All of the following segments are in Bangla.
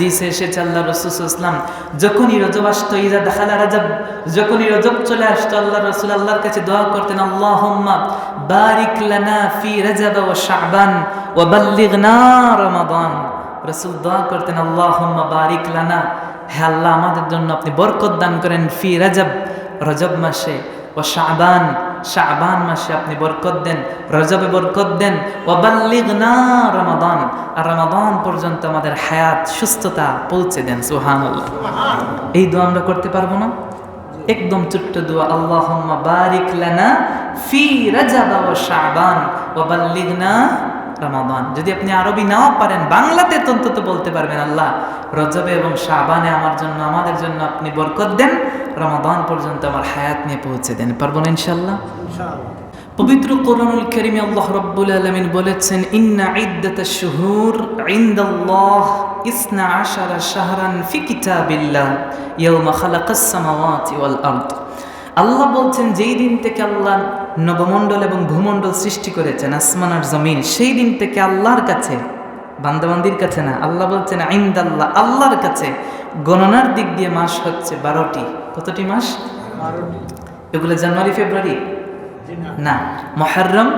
হাদিসে এসেছে আল্লাহ রসুল ইসলাম যখনই রজব আসতো, ইজা দেখালা রাজব, যখনই রজব চলে আসতো আল্লাহ রসুল আল্লাহর কাছে দোয়া করতেন, আল্লাহুম্মা বারিক লানা ফি রজব ওয়া শাবান ওয়া বাল্লিগনা রমাদান। রসুল দোয়া করতেন, আল্লাহুম্মা বারিক লানা, হে আল্লাহ আমাদের জন্য আপনি বরকত দান করেন ফি রজব রজব মাসে ও শাবান শাবান মাসে আপনি বরকত দেন, রজবে বরকত দেন। ওবাল্লিগনা রমাদান, আর রমাদান পর্যন্ত আমাদের হায়াত, সুস্থতা পৌঁছে দেন সোহান এই দোয়া আমরা করতে পারব না? একদম ছোট্ট দোয়া আল্লাহ বারিক লানা ফি রজব ওয়া শাহবান ওবাল্লিগনা রমাদান যদি আপনি আরবি নাও পারেন বাংলাতে অন্তত বলতে পারবেন আল্লাহ রজবে এবং শাবানে আমার জন্য আমাদের জন্য আপনি বরকত দেন রমাদান পর্যন্ত আমার হায়াত নিয়ে পৌঁছে দেন। পারব না ইনশাল্লাহ পবিত্র কোরআনুল কারীমে আল্লাহ রাব্বুল আলামিন বলেছেন ইন্না ইদ্দাতাশ শুহুর ইনদাল্লাহ ইসনা আশারা শাহরান ফি কিতাবিল্লাহ ইয়াউমা খালাকাস সামাওয়াতি ওয়াল আরদ। আল্লাহ বলছেন যেই দিন থেকে আল্লাহ নবমণ্ডল এবং ভূমণ্ডল সৃষ্টি করেছেন আসমান আর জমিন। সেই দিন থেকে আল্লাহর কাছে বান্দাবান্দির কাছে না আল্লাহ বলছেন আইন্দাল্লাহ আল্লাহর কাছে গণনার দিক দিয়ে মাস হচ্ছে বারোটি। কতটি মাস? এগুলো জানুয়ারি ফেব্রুয়ারি? না। মহরম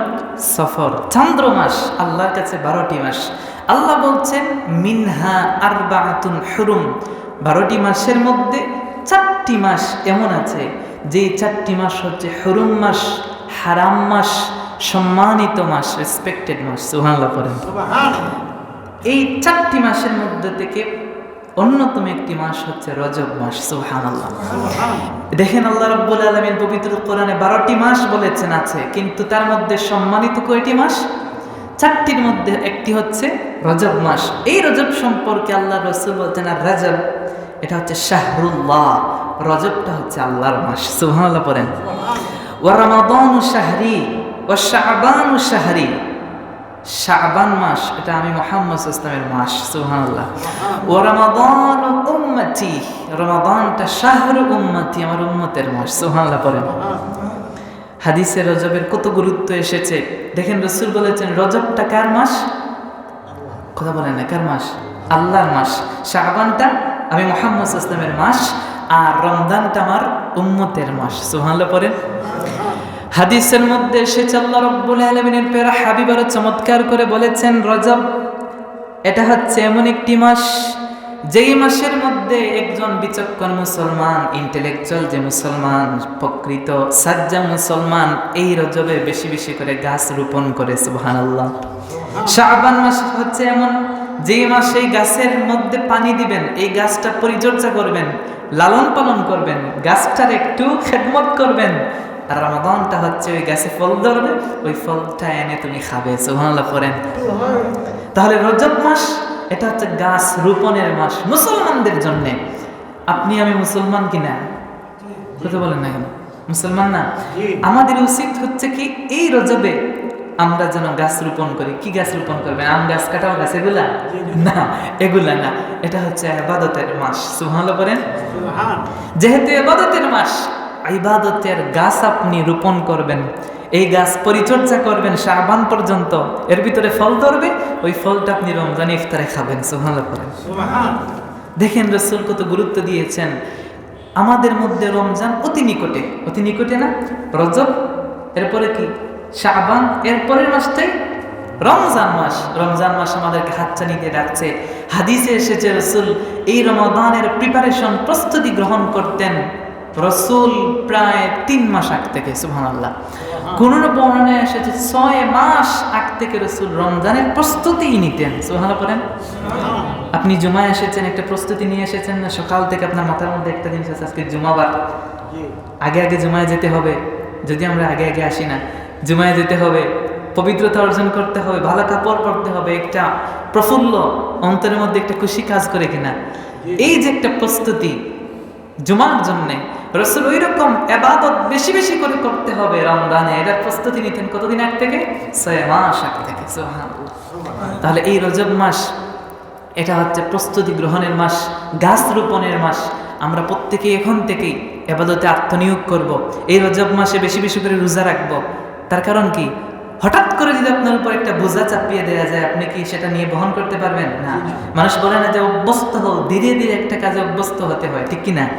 সফর চন্দ্র মাস আল্লাহর কাছে বারোটি মাস। আল্লাহ বলছেন মিনহা আর বাতুন হরুম। বারোটি মাসের মধ্যে চারটি মাস এমন আছে যে চারটি মাস হচ্ছে হরুম মাস। হারাম মাস সম্মানিত মাস রেসপেক্টেড মাস সুহানাল্লাহ করেন এই চারটি মাসের মধ্যে থেকে অন্যতম একটি মাস হচ্ছে রজব মাস সুহান আল্লাহ দেখেন আল্লাহ রব্বুল আলমিন পবিত্র কোরআনে বারোটি মাস বলেছেন আছে কিন্তু তার মধ্যে সম্মানিত কয়টি মাস? চারটির মধ্যে একটি হচ্ছে রজব মাস। এই রজব সম্পর্কে আল্লাহ রসুল বলছেন আর রজব এটা হচ্ছে শাহরুল্লাহ। রজবটা হচ্ছে আল্লাহর মাস সুহান আল্লাহ পড়েন ও রমাদান শাহরি ও শাহবান শাহরি। শাবান মাস এটা আমি মোহাম্মদ ইসলামের মাস সুবহানাল্লাহ। ও রমাদান উম্মতি রমাদানটা শাহর উম্মতি আমার উম্মতের মাস সুবহানাল্লাহ পড়েন। হাদিসে রজবের কত গুরুত্ব এসেছে। দেখেন রসুল বলেছেন রজবটা কার মাস? কথা বলেন না কার মাস? আল্লাহর মাস। শাহবানটা আমি মোহাম্মদ ইসলামের মাস আর রমদানটা আমার উম্মতের মাস সুবহানাল্লাহ পড়েন। হাদিসের মধ্যে এসেছে, আল্লাহ রব্বুল আলমিনের পেরা হাবিব আরও চমৎকার করে বলেছেন, রজব, এটা হচ্ছে এমন একটি মাস, যেই মাসের মধ্যে একজন বিচক্ষণ মুসলমান ইন্টেলেকচুয়াল যে মুসলমান, প্রকৃত সাজ্জা মুসলমান, এই রজবে বেশি বেশি করে গাছ রোপণ করে সুবহান আল্লাহ শাহবান মাস হচ্ছে এমন, যেই মাসে এই গাছের মধ্যে পানি দিবেন, এই গাছটা পরিচর্যা করবেন, লালন পালন করবেন, গাছটার একটু খেদমত করবেন আর রমাদানটা হচ্ছে ওই গাছে ফল ধরবে ওই ফলটা এনে তুমি খাবে। সুবহানাল্লাহ করেন তাহলে রজব মাস এটা হচ্ছে গাছ রোপণের মাস মুসলমানদের জন্য। আপনি আমি মুসলমান কিনা? কথা বলেন না কেন? মুসলমান না? আমাদের উচিত হচ্ছে কি এই রজবে আমরা যেন গাছ রোপণ করি। কি গাছ রোপণ করবেন? আম গাছ কাটাও গাছ এগুলা? না এগুলা না। এটা হচ্ছে আবাদতের মাস। সুবহানাল্লাহ করেন যেহেতু আবাদতের মাস ইবাদতের গাছ আপনি রোপণ করবেন এই গাছ পরিচর্যা করবেন শাহবান পর্যন্ত এর ভিতরে ফল ধরবে ওই ফলটা আপনি রমজান ইফতারে খাবেন সোহালা করেন দেখেন রসুল কত গুরুত্ব দিয়েছেন আমাদের মধ্যে রমজান অতি নিকটে অতি নিকটে না? রজব এরপরে কি? শাহবান এরপরের মাসটাই রমজান মাস রমজান মাস আমাদেরকে হাতছানি দিয়ে ডাকছে। হাদিসে এসেছে রসুল এই রমাদানের প্রিপারেশন প্রস্তুতি গ্রহণ করতেন রসুল প্রায় তিন মাস আগ থেকে সুহান আল্লাহ কোন বর্ণনায় এসেছে ছয় মাস আগ থেকে রসুল রমজানের প্রস্তুতি নিতেন। সুহান করেন আপনি জুমায় এসেছেন, একটা প্রস্তুতি নিয়ে এসেছেন না? সকাল থেকে আপনার মাথার মধ্যে একটা জিনিস আছে, আজকে জুমাবার। আগে আগে জুমায় যেতে হবে। যদি আমরা আগে আগে আসি না, জুমায় যেতে হবে। পবিত্রতা অর্জন করতে হবে, ভালো কাপড় পরতে হবে, একটা প্রফুল্ল অন্তরের মধ্যে একটা খুশি কাজ করে কিনা। এই যে একটা প্রস্তুতি জুমার জন্যে। রসুল ওই রকম এবাদত বেশি বেশি করে করতে হবে রমজানে। এটার প্রস্তুতি নিতেন কতদিন আগ থেকে? ছয় মাস আগ থেকে তাহলে এই রজব মাস এটা হচ্ছে প্রস্তুতি গ্রহণের মাস গাছ রোপণের মাস। আমরা প্রত্যেকে এখন থেকেই এবাদতে আত্মনিয়োগ করব। এই রজব মাসে বেশি বেশি করে রোজা রাখব। তার কারণ কি? হঠাৎ করে যদি আপনার উপর একটা বোঝা চাপিয়ে দেওয়া যায় আপনি কি সেটা নিয়ে বহন করতে পারবেন? না। মানুষ বলে না যে অভ্যস্ত হও ধীরে ধীরে একটা কাজে অভ্যস্ত হতে হয় ঠিক কি না?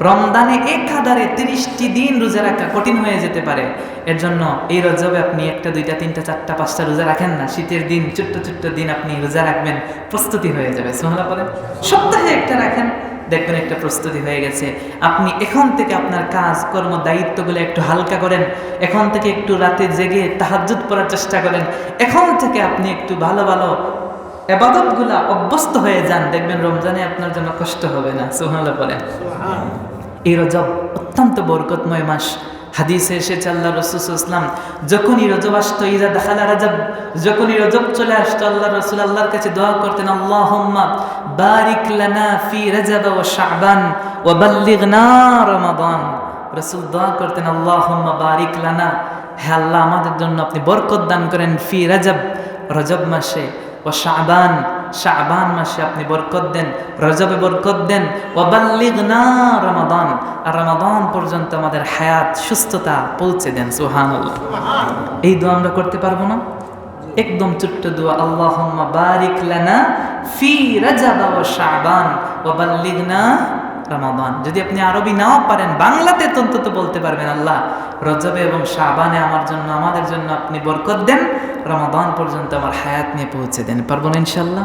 রমদানে একাধারে তিরিশটি দিন রোজা রাখা কঠিন হয়ে যেতে পারে। এর জন্য এই রজবে আপনি একটা দুইটা তিনটা চারটা পাঁচটা রোজা রাখেন না। শীতের দিন ছোট্ট ছোট্ট দিন আপনি রোজা রাখবেন প্রস্তুতি হয়ে যাবে। সোহলা বলেন। সপ্তাহে একটা রাখেন। দেখবেন একটা প্রস্তুতি হয়ে গেছে। আপনি এখন থেকে আপনার কাজ কর্ম দায়িত্বগুলো একটু হালকা করেন। এখন থেকে একটু রাতে জেগে তাহাজুত পড়ার চেষ্টা করেন। এখন থেকে আপনি একটু ভালো ভালো এবাদতগুলা অভ্যস্ত হয়ে যান। দেখবেন রমজানে আপনার জন্য কষ্ট হবে না। সোহানা পরে এই রজব অত্যন্ত বরকতময় মাস। হাদিসে এসেছে আল্লাহ রসুলাম যখনই রজব আসতো ইজা দেখালা রাজব, যখনই রজব চলে আসতো, আল্লাহ রসুল আল্লাহর কাছে দোয়া করতেন আল্লাহ বারিক লানা ফি রজব ও শাবান ও বাল্লিগনা রমাদান। রসুল দোয়া করতেন আল্লাহ বারিক লানা, হে আল্লাহ, আমাদের জন্য আপনি বরকত দান করেন ফি রজব রজব মাসে ও শাবান। শাবান মাসে আপনি বরকত দেন, রজবে বরকত দেন। ওবাল্লিগনা রমাদান, আর রমাদান পর্যন্ত আমাদের হায়াত, সুস্থতা পৌঁছে দেন সুহান এই দোয়া আমরা করতে পারব না? একদম ছোট্ট দোয়া আল্লাহ বারিক লানা ফি রজব ওয়া শাবান, ওয়াবাল্লিগনা রমাদান। যদি আপনি আরবি নাও পারেন, বাংলাতে তন্তত বলতে পারবেন, আল্লাহ, রজবে এবং শাহবানে আমার জন্য, আমাদের জন্য আপনি বরকত দেন, রমাদান পর্যন্ত আমার হায়াত নিয়ে পৌঁছে দেন। পারব না ইনশাল্লাহ